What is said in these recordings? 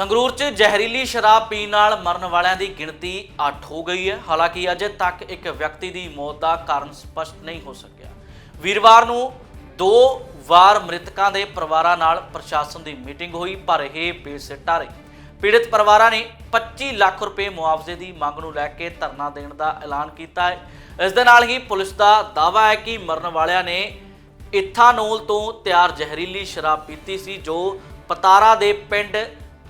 ਸੰਗਰੂਰ 'ਚ ਜ਼ਹਿਰੀਲੀ ਸ਼ਰਾਬ ਪੀਣ ਨਾਲ ਮਰਨ ਵਾਲਿਆਂ ਦੀ ਗਿਣਤੀ 8 ਹੋ ਗਈ ਹੈ। ਹਾਲਾਂਕਿ ਅਜੇ ਤੱਕ ਇੱਕ ਵਿਅਕਤੀ ਦੀ ਮੌਤ ਦਾ ਕਾਰਨ ਸਪਸ਼ਟ ਨਹੀਂ ਹੋ ਸਕਿਆ। ਵੀਰਵਾਰ ਨੂੰ ਦੋ ਵਾਰ ਮ੍ਰਿਤਕਾਂ ਦੇ ਪਰਿਵਾਰਾਂ ਨਾਲ ਪ੍ਰਸ਼ਾਸਨ ਦੀ ਮੀਟਿੰਗ ਹੋਈ, ਪਰ ਇਹ ਬੇਸਿੱਟਾ ਰਹੀ। ਪੀੜਤ ਪਰਿਵਾਰਾਂ ਨੇ 25 ਲੱਖ ਰੁਪਏ ਮੁਆਵਜ਼ੇ ਦੀ ਮੰਗ ਨੂੰ ਲੈ ਕੇ ਧਰਨਾ ਦੇਣ ਦਾ ਐਲਾਨ ਕੀਤਾ ਹੈ। ਇਸ ਦੇ ਨਾਲ ਹੀ ਪੁਲਿਸ ਦਾ ਦਾਅਵਾ ਹੈ ਕਿ ਮਰਨ ਵਾਲਿਆਂ ਨੇ ਇਥਾਨੋਲ ਤੋਂ ਤਿਆਰ ਜ਼ਹਿਰੀਲੀ ਸ਼ਰਾਬ ਪੀਤੀ ਸੀ, ਜੋ ਪਤਾਰਾ ਦੇ ਪਿੰਡ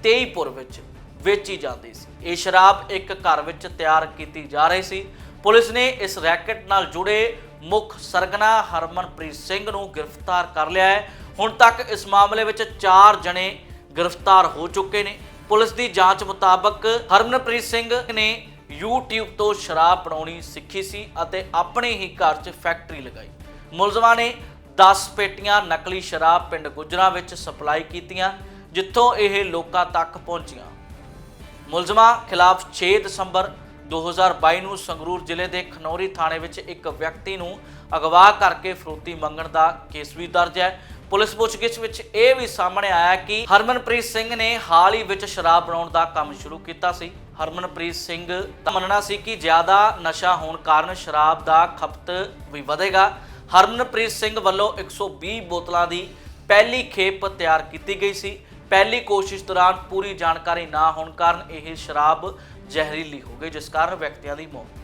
ਤੇਈਪੁਰ ਵਿੱਚ ਵੇਚੀ ਜਾਂਦੀ ਸੀ। ਇਹ ਸ਼ਰਾਬ ਇੱਕ ਘਰ ਵਿੱਚ ਤਿਆਰ ਕੀਤੀ ਜਾ ਰਹੀ ਸੀ। ਪੁਲਿਸ ਨੇ ਇਸ ਰੈਕਟ ਨਾਲ ਜੁੜੇ ਮੁੱਖ ਸਰਗਨਾ ਹਰਮਨਪ੍ਰੀਤ ਸਿੰਘ ਨੂੰ ਗ੍ਰਿਫਤਾਰ ਕਰ ਲਿਆ ਹੈ। ਹੁਣ ਤੱਕ ਇਸ ਮਾਮਲੇ ਵਿੱਚ 4 ਜਣੇ ਗ੍ਰਿਫਤਾਰ ਹੋ ਚੁੱਕੇ ਨੇ। ਪੁਲਿਸ ਦੀ ਜਾਂਚ ਮੁਤਾਬਕ ਹਰਮਨਪ੍ਰੀਤ ਸਿੰਘ ਨੇ YouTube ਤੋਂ ਸ਼ਰਾਬ ਬਣਾਉਣੀ ਸਿੱਖੀ ਸੀ ਅਤੇ ਆਪਣੇ ਹੀ ਘਰ 'ਚ ਫੈਕਟਰੀ ਲਗਾਈ। ਮੁਲਜ਼ਮਾਂ ਨੇ 10 ਪੇਟੀਆਂ ਨਕਲੀ ਸ਼ਰਾਬ ਪਿੰਡ ਗੁਜਰਾ ਵਿੱਚ ਸਪਲਾਈ ਕੀਤੀਆਂ। ਜਿੱਥੋਂ ਇਹ ਲੋਕਾਂ ਤੱਕ ਪਹੁੰਚੀਆਂ। ਮੁਲਜ਼ਮਾਂ ਖਿਲਾਫ 6 ਦਸੰਬਰ 2022 ਨੂੰ ਸੰਗਰੂਰ ਜ਼ਿਲ੍ਹੇ ਦੇ ਖਨੌਰੀ ਥਾਣੇ ਵਿੱਚ ਇੱਕ ਵਿਅਕਤੀ ਨੂੰ ਅਗਵਾ ਕਰਕੇ ਫਰੋਤੀ ਮੰਗਣ ਦਾ ਕੇਸ ਵੀ ਦਰਜ ਹੈ। ਪੁਲਿਸ ਪੁੱਛਗਿੱਛ ਵਿੱਚ ਇਹ ਵੀ ਸਾਹਮਣੇ ਆਇਆ ਕਿ ਹਰਮਨਪ੍ਰੀਤ ਸਿੰਘ ਨੇ ਹਾਲ ਹੀ ਵਿੱਚ ਸ਼ਰਾਬ ਬਣਾਉਣ ਦਾ ਕੰਮ ਸ਼ੁਰੂ ਕੀਤਾ ਸੀ। ਹਰਮਨਪ੍ਰੀਤ ਸਿੰਘ ਦਾ ਮੰਨਣਾ ਸੀ ਕਿ ਜ਼ਿਆਦਾ ਨਸ਼ਾ ਹੋਣ ਕਾਰਨ ਸ਼ਰਾਬ ਦਾ ਖਪਤ ਵੀ ਵਧੇਗਾ। ਹਰਮਨਪ੍ਰੀਤ ਸਿੰਘ ਵੱਲੋਂ 120 ਬੋਤਲਾਂ ਦੀ ਪਹਿਲੀ ਖੇਪ ਤਿਆਰ ਕੀਤੀ ਗਈ ਸੀ। ਪਹਿਲੀ ਕੋਸ਼ਿਸ਼ ਦੌਰਾਨ ਪੂਰੀ ਜਾਣਕਾਰੀ ਨਾ ਹੋਣ ਕਾਰਨ ਇਹ ਸ਼ਰਾਬ ਜ਼ਹਿਰੀਲੀ ਹੋ ਗਈ, ਜਿਸ ਕਾਰਨ ਵਿਅਕਤੀਆਂ ਦੀ ਮੌਤ